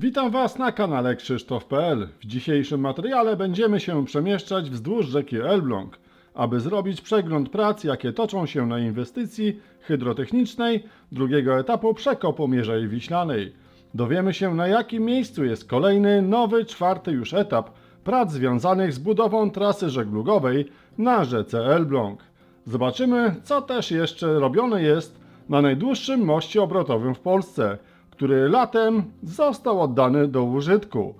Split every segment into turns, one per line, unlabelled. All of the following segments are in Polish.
Witam Was na kanale Krzysztof.pl. W dzisiejszym materiale będziemy się przemieszczać wzdłuż rzeki Elbląg, aby zrobić przegląd prac, jakie toczą się na inwestycji hydrotechnicznej drugiego etapu przekopu Mierzei Wiślanej. Dowiemy się na jakim miejscu jest kolejny, nowy, czwarty już etap prac związanych z budową trasy żeglugowej na rzece Elbląg. Zobaczymy, co też jeszcze robione jest na najdłuższym moście obrotowym w Polsce, który latem został oddany do użytku.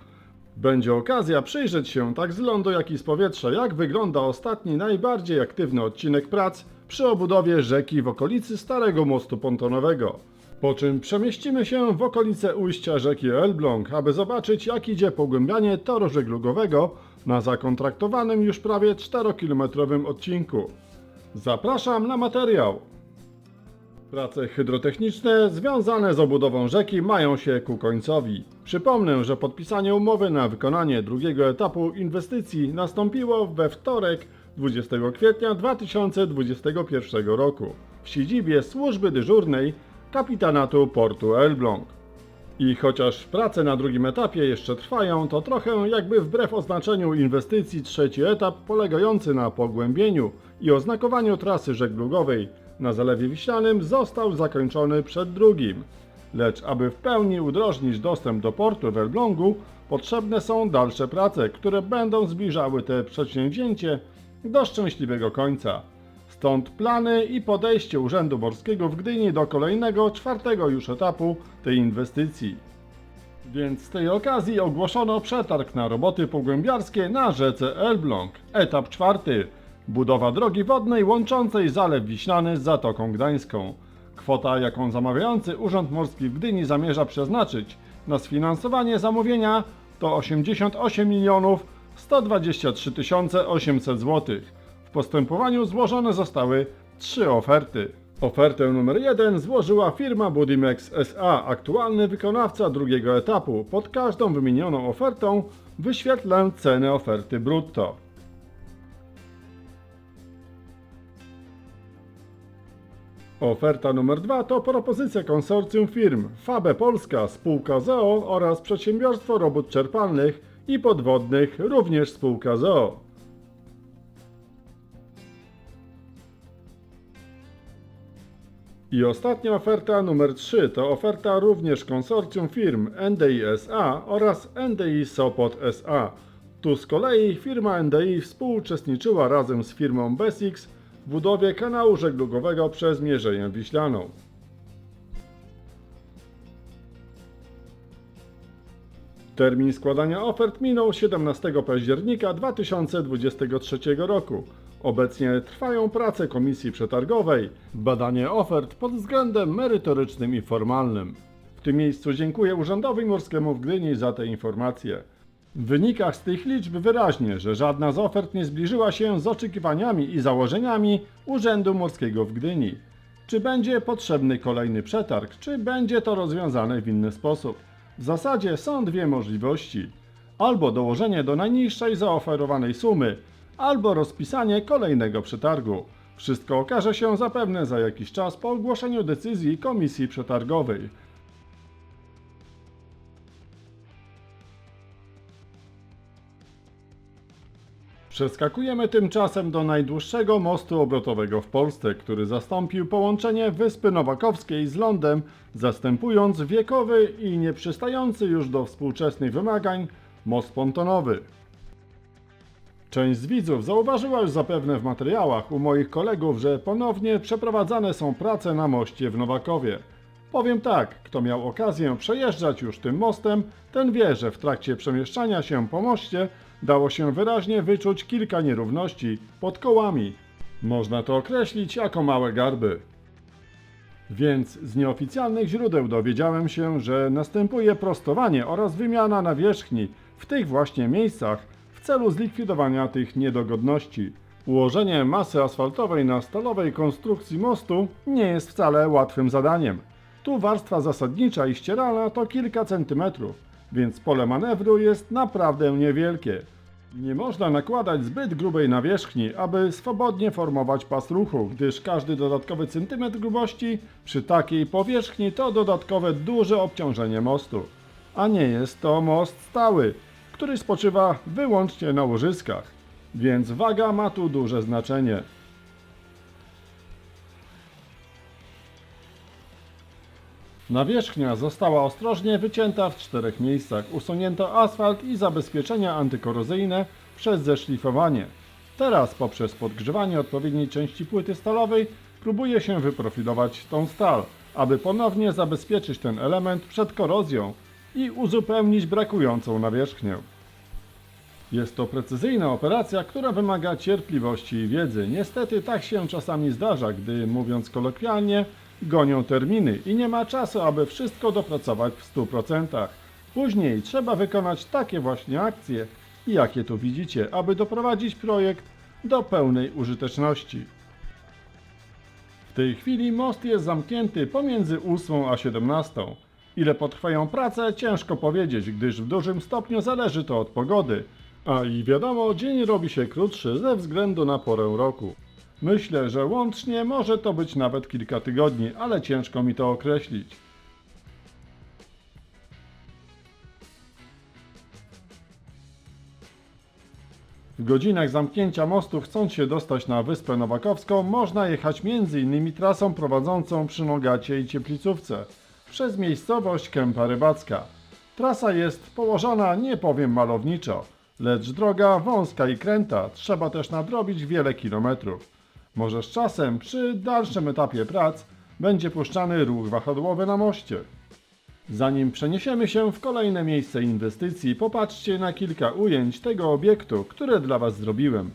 Będzie okazja przyjrzeć się tak z lądu, jak i z powietrza, jak wygląda ostatni, najbardziej aktywny odcinek prac przy obudowie rzeki w okolicy Starego Mostu Pontonowego. Po czym przemieścimy się w okolice ujścia rzeki Elbląg, aby zobaczyć, jak idzie pogłębianie toru żeglugowego na zakontraktowanym już prawie 4-kilometrowym odcinku. Zapraszam na materiał. Prace hydrotechniczne związane z obudową rzeki mają się ku końcowi. Przypomnę, że podpisanie umowy na wykonanie drugiego etapu inwestycji nastąpiło we wtorek 20 kwietnia 2021 roku w siedzibie służby dyżurnej kapitanatu portu Elbląg. I chociaż prace na drugim etapie jeszcze trwają, to trochę jakby wbrew oznaczeniu inwestycji trzeci etap polegający na pogłębieniu i oznakowaniu trasy żeglugowej na Zalewie Wiślanym został zakończony przed drugim. Lecz aby w pełni udrożnić dostęp do portu w Elblągu, potrzebne są dalsze prace, które będą zbliżały te przedsięwzięcie do szczęśliwego końca. Stąd plany i podejście Urzędu Morskiego w Gdyni do kolejnego, czwartego już etapu tej inwestycji. Więc z tej okazji ogłoszono przetarg na roboty pogłębiarskie na rzece Elbląg. Etap czwarty. Budowa drogi wodnej łączącej Zalew Wiślany z Zatoką Gdańską. Kwota, jaką zamawiający Urząd Morski w Gdyni zamierza przeznaczyć na sfinansowanie zamówienia to 88 milionów 123 800 zł. W postępowaniu złożone zostały trzy oferty. Ofertę numer jeden złożyła firma Budimex SA, aktualny wykonawca drugiego etapu. Pod każdą wymienioną ofertą wyświetlę cenę oferty brutto. Oferta numer dwa to propozycja konsorcjum firm Fabe Polska, spółka ZOO oraz Przedsiębiorstwo Robót Czerpalnych i Podwodnych, również spółka ZOO. I ostatnia oferta numer 3 to oferta również konsorcjum firm NDI SA oraz NDI Sopot SA. Tu z kolei firma NDI współuczestniczyła razem z firmą Besix w budowie kanału żeglugowego przez Mierzeję Wiślaną. Termin składania ofert minął 17 października 2023 roku. Obecnie trwają prace komisji przetargowej, badanie ofert pod względem merytorycznym i formalnym. W tym miejscu dziękuję Urzędowi Morskiemu w Gdyni za te informacje. W wynikach z tych liczb wyraźnie, że żadna z ofert nie zbliżyła się z oczekiwaniami i założeniami Urzędu Morskiego w Gdyni. Czy będzie potrzebny kolejny przetarg, czy będzie to rozwiązane w inny sposób? W zasadzie są dwie możliwości. Albo dołożenie do najniższej zaoferowanej sumy, albo rozpisanie kolejnego przetargu. Wszystko okaże się zapewne za jakiś czas po ogłoszeniu decyzji komisji przetargowej. Przeskakujemy tymczasem do najdłuższego mostu obrotowego w Polsce, który zastąpił połączenie Wyspy Nowakowskiej z lądem, zastępując wiekowy i nieprzystający już do współczesnych wymagań most pontonowy. Część z widzów zauważyła już zapewne w materiałach u moich kolegów, że ponownie przeprowadzane są prace na moście w Nowakowie. Powiem tak, kto miał okazję przejeżdżać już tym mostem, ten wie, że w trakcie przemieszczania się po moście dało się wyraźnie wyczuć kilka nierówności pod kołami. Można to określić jako małe garby. Więc z nieoficjalnych źródeł dowiedziałem się, że następuje prostowanie oraz wymiana nawierzchni w tych właśnie miejscach w celu zlikwidowania tych niedogodności. Ułożenie masy asfaltowej na stalowej konstrukcji mostu nie jest wcale łatwym zadaniem. Tu warstwa zasadnicza i ścieralna to kilka centymetrów, więc pole manewru jest naprawdę niewielkie. Nie można nakładać zbyt grubej nawierzchni, aby swobodnie formować pas ruchu, gdyż każdy dodatkowy centymetr grubości przy takiej powierzchni to dodatkowe duże obciążenie mostu. a nie jest to most stały, który spoczywa wyłącznie na łożyskach, więc waga ma tu duże znaczenie. Nawierzchnia została ostrożnie wycięta w czterech miejscach. Usunięto asfalt i zabezpieczenia antykorozyjne przez zeszlifowanie. Teraz poprzez podgrzewanie odpowiedniej części płyty stalowej próbuje się wyprofilować tą stal, aby ponownie zabezpieczyć ten element przed korozją i uzupełnić brakującą nawierzchnię. Jest to precyzyjna operacja, która wymaga cierpliwości i wiedzy. Niestety tak się czasami zdarza, gdy, mówiąc kolokwialnie, gonią terminy i nie ma czasu, aby wszystko dopracować w 100%. Później trzeba wykonać takie właśnie akcje, jakie tu widzicie, aby doprowadzić projekt do pełnej użyteczności. W tej chwili most jest zamknięty pomiędzy 8 a 17. Ile potrwają prace, ciężko powiedzieć, gdyż w dużym stopniu zależy to od pogody. A i wiadomo, dzień robi się krótszy ze względu na porę roku. Myślę, że łącznie może to być nawet kilka tygodni, ale ciężko mi to określić. W godzinach zamknięcia mostu, chcąc się dostać na Wyspę Nowakowską, można jechać m.in. trasą prowadzącą przy Nogacie i Cieplicówce przez miejscowość Kępa Rybacka. Trasa jest położona, nie powiem malowniczo, lecz droga wąska i kręta, trzeba też nadrobić wiele kilometrów. Może z czasem, przy dalszym etapie prac, będzie puszczany ruch wahadłowy na moście. Zanim przeniesiemy się w kolejne miejsce inwestycji, popatrzcie na kilka ujęć tego obiektu, które dla Was zrobiłem.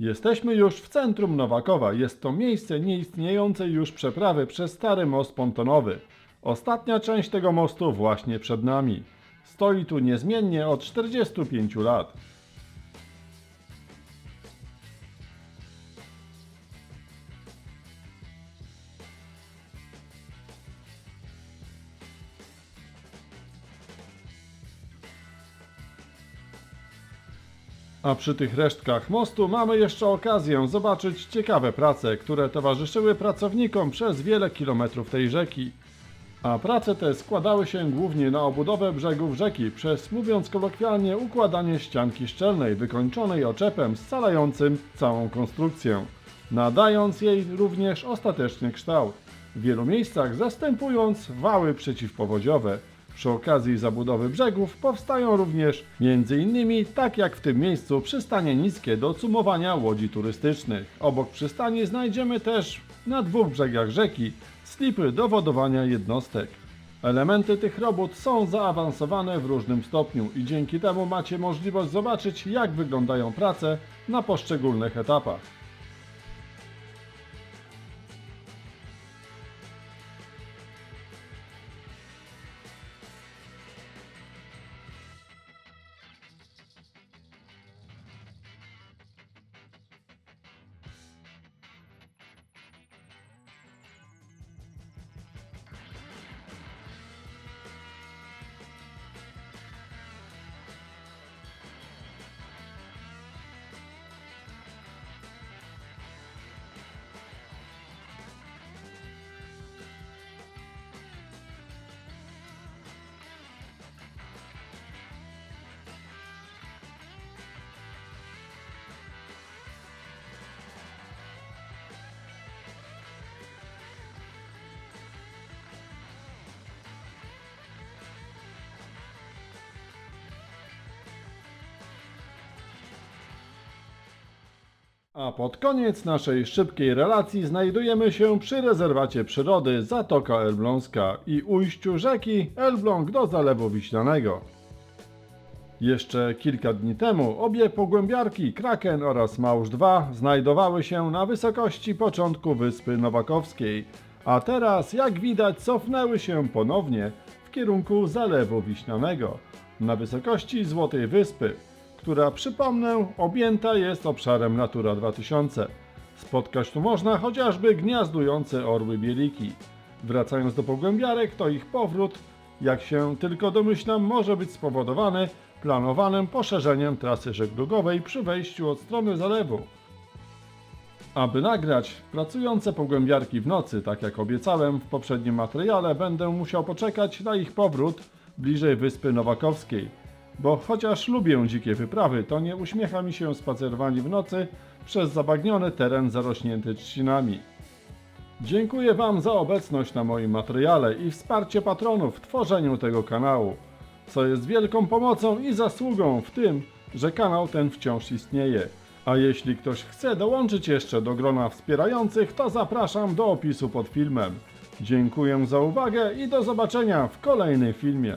Jesteśmy już w centrum Nowakowa. Jest to miejsce nieistniejącej już przeprawy przez stary most pontonowy. Ostatnia część tego mostu właśnie przed nami. Stoi tu niezmiennie od 45 lat. A przy tych resztkach mostu mamy jeszcze okazję zobaczyć ciekawe prace, które towarzyszyły pracownikom przez wiele kilometrów tej rzeki. A prace te składały się głównie na obudowę brzegów rzeki przez, mówiąc kolokwialnie, układanie ścianki szczelnej wykończonej oczepem scalającym całą konstrukcję, nadając jej również ostateczny kształt, w wielu miejscach zastępując wały przeciwpowodziowe. Przy okazji zabudowy brzegów powstają również m.in. tak jak w tym miejscu przystanie niskie do cumowania łodzi turystycznych. Obok przystani znajdziemy też na dwóch brzegach rzeki slipy do wodowania jednostek. Elementy tych robót są zaawansowane w różnym stopniu i dzięki temu macie możliwość zobaczyć jak wyglądają prace na poszczególnych etapach. A pod koniec naszej szybkiej relacji znajdujemy się przy rezerwacie przyrody Zatoka Elbląska i ujściu rzeki Elbląg do Zalewu Wiślanego. Jeszcze kilka dni temu obie pogłębiarki Kraken oraz Małż 2 znajdowały się na wysokości początku Wyspy Nowakowskiej, a teraz, jak widać, cofnęły się ponownie w kierunku Zalewu Wiślanego, na wysokości Złotej Wyspy, która, przypomnę, objęta jest obszarem Natura 2000. Spotkać tu można chociażby gniazdujące orły bieliki. Wracając do pogłębiarek, to ich powrót, jak się tylko domyślam, może być spowodowany planowanym poszerzeniem trasy żeglugowej przy wejściu od strony zalewu. Aby nagrać pracujące pogłębiarki w nocy, tak jak obiecałem w poprzednim materiale, będę musiał poczekać na ich powrót bliżej Wyspy Nowakowskiej. Bo chociaż lubię dzikie wyprawy, to nie uśmiecha mi się spacerowanie w nocy przez zabagniony teren zarośnięty trzcinami. Dziękuję Wam za obecność na moim materiale i wsparcie patronów w tworzeniu tego kanału, co jest wielką pomocą i zasługą w tym, że kanał ten wciąż istnieje. A jeśli ktoś chce dołączyć jeszcze do grona wspierających, to zapraszam do opisu pod filmem. Dziękuję za uwagę i do zobaczenia w kolejnym filmie.